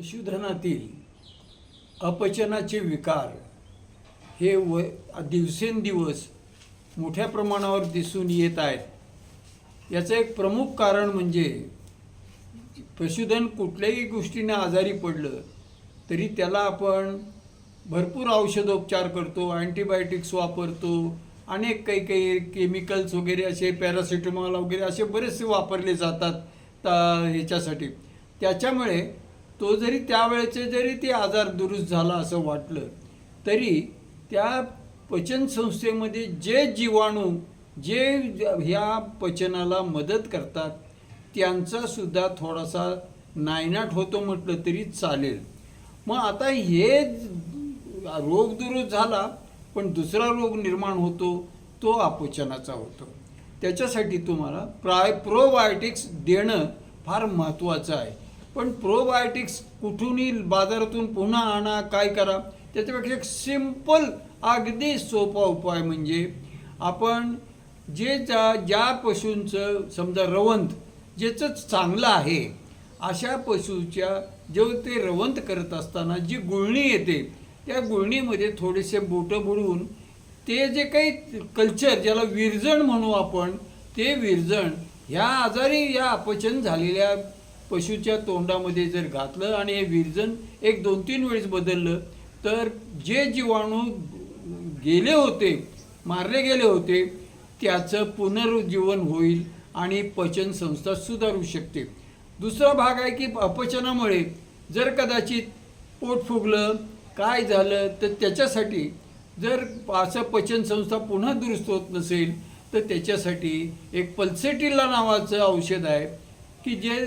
पशुधनातील अपचनाचे विकार हे व दिवसेंदिवस मोठ्या प्रमाणावर दिसून येत आहेत. याचं एक प्रमुख कारण म्हणजे पशुधन कुठल्याही गोष्टीने आजारी पडलं तरी त्याला आपण भरपूर औषधोपचार करतो अँटीबायोटिक्स वापरतो अनेक काही काही केमिकल्स वगैरे असे पॅरासिटेमॉल वगैरे असे बरेचसे वापरले जातात ता- ह्याच्यासाठी. त्याच्यामुळे तो जरी त्यावेळेचे जरी ते आजार दुरुस्त झाला असं वाटलं तरी त्या पचन संस्थेमध्ये जे जीवाणू जे ह्या पचनाला मदत करतात त्यांचा सुद्धा थोडासा नायनाट होतो म्हटलं तरी चालेल. मग आता हे रोग दुरुस्त झाला पण दुसरा रोग निर्माण होतो तो अपचनाचा होतो. त्याच्यासाठी तुम्हाला प्राय प्रोबायोटिक्स देणं फार महत्त्वाचं आहे. पण प्रोबायोटिक्स कुठूनही बाजारातून पुन्हा आणा काय करा त्याच्यापेक्षा एक सिंपल अगदी सोपा उपाय म्हणजे आपण जे ज्या ज्या पशूंचं समजा रवंत ज्याचं चांगलं आहे अशा पशूच्या जेव्हा ते रवंत करत असताना जी गुळणी येते त्या गुळणीमध्ये थोडेसे बोटं बुडवून ते जे काही कल्चर ज्याला विरजण म्हणू आपण ते विरजण ह्या आजारी या अपचन झालेल्या पशूच्या तोंडामध्ये जर घातलं आणि हे विरजन एक दोन तीन वेळेस बदललं तर जे जीवाणू गेले होते मारले गेले होते त्याचं पुनरुज्जीवन होईल आणि पचन संस्था सुधारू शकते. दुसरा भाग आहे की अपचनामुळे जर कदाचित पोट फुगलं काय झालं तर त्याच्यासाठी जर असं पचन संस्था पुन्हा दुरुस्त होत नसेल तर त्याच्यासाठी एक पल्सेटिला नावाचं औषध आहे की जे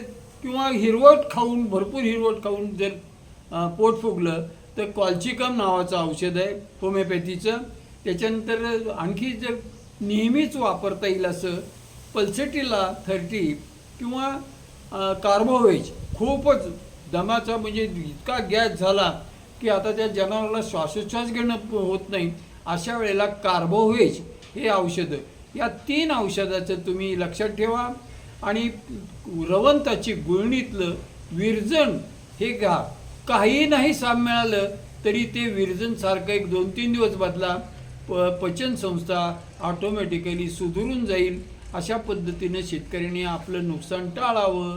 किंवा हिरवट खाऊन भरपूर हिरवट खाऊन जर पोट फुगलं तर कॉल्चिकम नावाचं औषध आहे होमिओपॅथीचं. त्याच्यानंतर आणखी जर नेहमीच वापरता येईल असं पल्सेटीला थर्टी किंवा कार्बोवेज खूपच दमाचा म्हणजे इतका गॅस झाला की आता त्या जनावराला श्वासोच्छ्वास घेणं होत नाही. अशा वेळेला कार्बोवेज हे औषधं. या तीन औषधाचं तुम्ही लक्षात ठेवा. आणि रवंताची गुळणीतलं विरजण हे घ्या. काही नाही साम मिळालं तरी ते विरजण सारखं एक दोन तीन दिवस बदला प पचन संस्था ऑटोमॅटिकली सुधरून जाईल. अशा पद्धतीनं शेतकऱ्यांनी आपलं नुकसान टाळावं.